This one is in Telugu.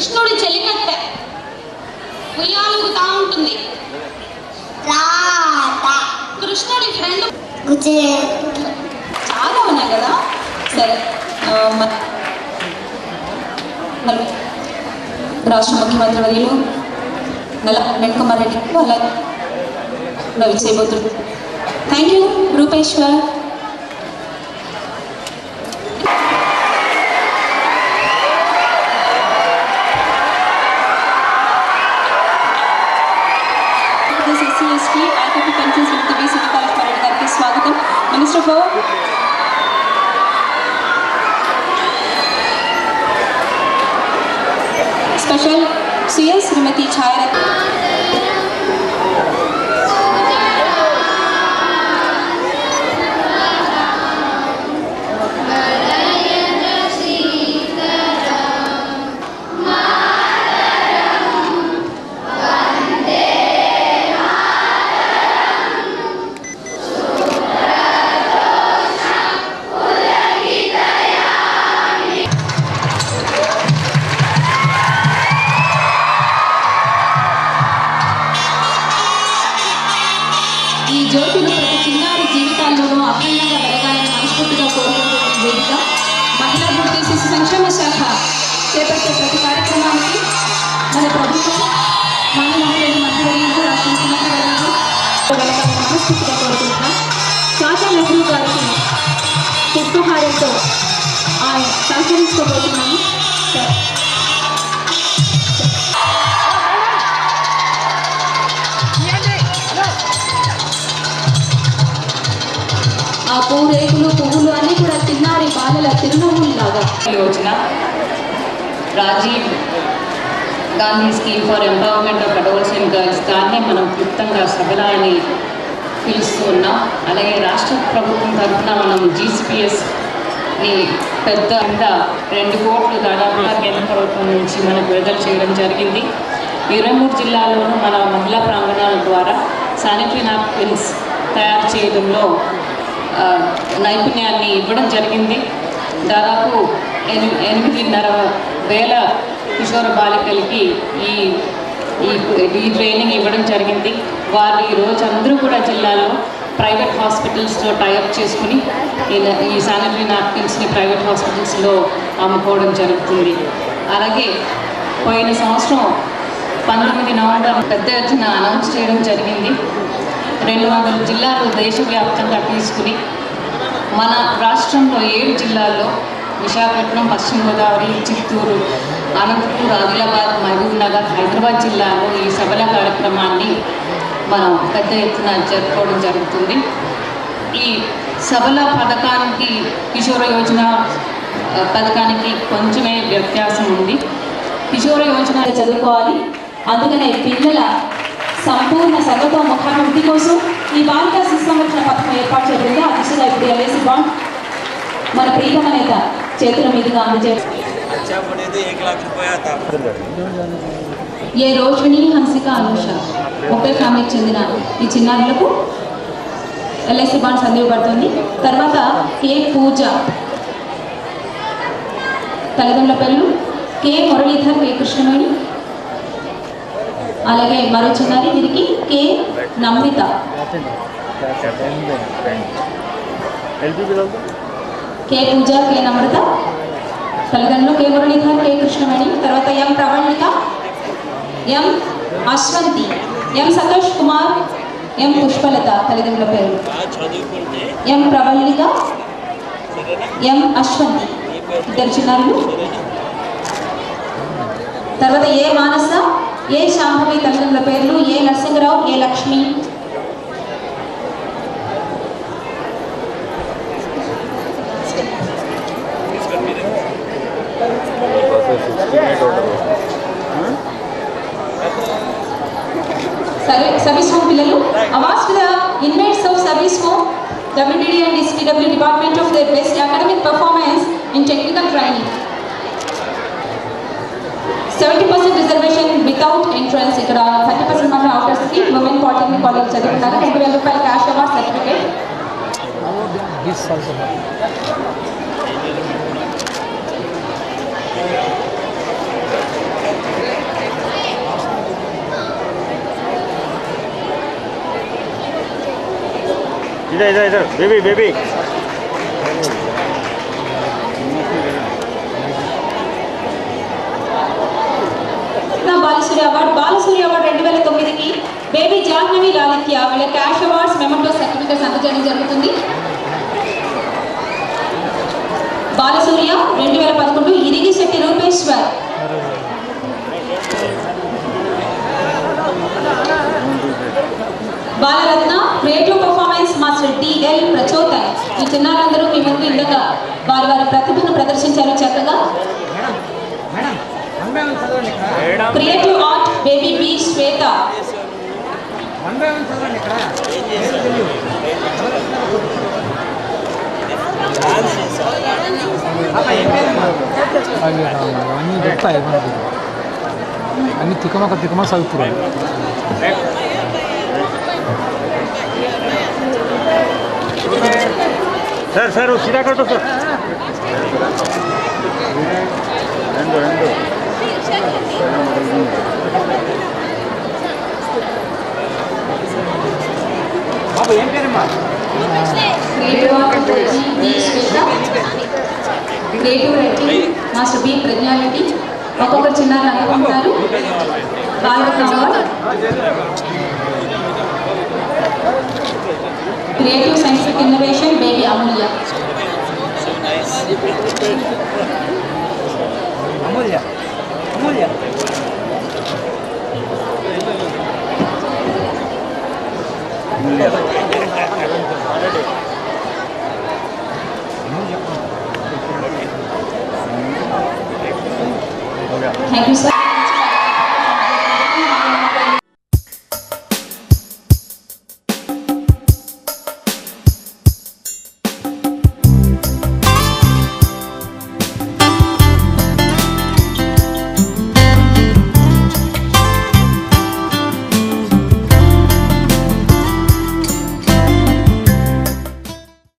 కృష్ణుడి చెలికత్తె. ఉయ్యాలుగుతా ఉంటుంది. కృష్ణుడి ఫ్రెండ్ చాలా ఉన్నాయి కదా? సరే రాష్ట్ర ముఖ్యమంత్రి వర్యులు నల్ల వెంకమ్మారెడ్డి రెడ్డి వాళ్ళ రవి చేయబోతున్నారు. Thank you Rupeshwar. Christopher. Special? Suyas Rimati Chai చేపట్టే ప్రతి కార్యక్రమానికి మన ప్రభుత్వం మన మహిళలు మంత్రులు రాష్ట్ర ముఖ్యమంత్రి వర్యులు వెలగాలని మనస్ఫూర్తిగా కోరుకుంటున్నాం చాచా నెహ్రూ గారికి పుష్పహారంతో ఆయన సహకరిస్తూ పూరేకులు పువ్వులు అన్నీ కూడా చిన్నారి బాలల తిరునవ్వుల్లాగా Yojana Rajiv Gandhi scheme for empowerment of adults and girls. దాన్ని మనం క్లుప్తంగా సబల అని పిలుస్తూ ఉన్నాం. అలాగే రాష్ట్ర ప్రభుత్వం తరఫున మనం జీసీపీఎస్ని పెద్ద కింద రెండు కోట్లు దాదాపుగా కేంద్ర ప్రభుత్వం నుంచి మనకు విడుదల చేయడం జరిగింది. ఇరవై మూడు జిల్లాల్లోనూ మన మహిళా ప్రాంగణాల ద్వారా శానిటరీ నాప్కిన్స్ తయారు చేయడంలో నైపుణ్యాన్ని ఇవ్వడం జరిగింది. దాదాపు ఎని- ఎనిమిదిన్నర వేల కిషోర బాలికలకి ఈ ఈ ట్రైనింగ్ ఇవ్వడం జరిగింది. వారు ఈరోజు రోజు అందరూ కూడా జిల్లాలో ప్రైవేట్ హాస్పిటల్స్తో టైఅప్ చేసుకుని ఈ ఈ శానిటరీ నాప్కిన్స్ని ప్రైవేట్ హాస్పిటల్స్లో అమ్ముకోవడం జరుగుతుంది. అలాగే పోయిన సంవత్సరం పంతొమ్మిది నవంబర్ పెద్ద ఎత్తున అనౌన్స్ చేయడం జరిగింది. రెండు వందల జిల్లాలు దేశవ్యాప్తంగా తీసుకుని మన రాష్ట్రంలో ఏడు జిల్లాల్లో విశాఖపట్నం పశ్చిమ గోదావరి చిత్తూరు అనంతపూర్ ఆదిలాబాద్ మహబూబ్ నగర్ హైదరాబాద్ జిల్లాలో ఈ సభల కార్యక్రమాన్ని మనం పెద్ద ఎత్తున జరుపుకోవడం జరుగుతుంది. ఈ సభల పథకానికి కిషోర యోజన పథకానికి కొంచెమే వ్యత్యాసం ఉంది. కిషోర యోజన చదువుకోవాలి. అందుకనే పిల్లల సంపూర్ణ సర్వతో ముఖాభివృద్ధి కోసం ఈ బాలికా శిశు సంరక్షణ పథకం ఏర్పాటు చేయబడింది. ఆ దిశగా ఇప్పుడు బాండ్ మన ప్రియతమ నేత చేతుల మీదుగా అందజేస్తారు ఏ రోషిణి హంసిక అనుష ముప్పై ఫ్యామిలీకి చెందిన ఈ చిన్నారులకు ఎల్ఐసి బాండ్స్ పడుతుంది తర్వాత కే పూజ తల్లిదండ్రుల పేర్లు కే మురళీధర్ కే కృష్ణమేణి అలాగే మరో చిన్నారి వీరికి కే నమ్మిత. కే పూజ కే నమ్రత. తల్లిదండ్రులు కే మురళీధర్ కే కృష్ణవేణి. తర్వాత ఎం ప్రవళిక ఎం అశ్వంతి ఎం సంతోష్ కుమార్ ఎం పుష్పలత తల్లిదండ్రుల పేరు. ఎం ప్రవళిక ఎం అశ్వంతి. ఇద్దరు చిన్నారులు. తర్వాత ఏ మానస ఏ శాంభవి తల్లిదండ్రుల పేర్లు A Narasimharao A Lakshmi? Service Awas inmates of service home WDD and SPW department of their best academic in technical training 70% reservation without entrance ikkada 30% maatra outer seat women polytechnic college chadukunnaga 2000 rupayalu cash award certificate this also इधर इधर इधर बेबी बेबी జాహ్నవి లాలిత్య వీళ్ళ క్యాష్ అవార్డ్స్ మెమంటో సర్టిఫికేట్స్ అందజేయడం జరుగుతుంది. బాలసూర్య రెండు వేల పదకొండు Irigisetti Rupeshwar. Balaratna creative performance master DL Prachodan. ఈ చిన్నారందరూ మీ ముందు ఇందాక వారి వారి ప్రతిభను ప్రదర్శించారు చక్కగా. Creative art baby B Shweta. మందారం చదవండి ఇక్కడ అన్నీ చెప్తాయి మనకి అన్ని తికమక తికమ సాగుతున్నాయి సార్ సార్ సీదా కట్టు సార్ రెండు రెండు పాప ఏం పేరమ్మా? Creative art baby B Shweta creative writing master B Pragna Reddy ఒక్కొక్కరు చిన్నారు అనుకుంటున్నారు Balaratna award creative scientific innovation baby Amulya Amulya. Thank you sir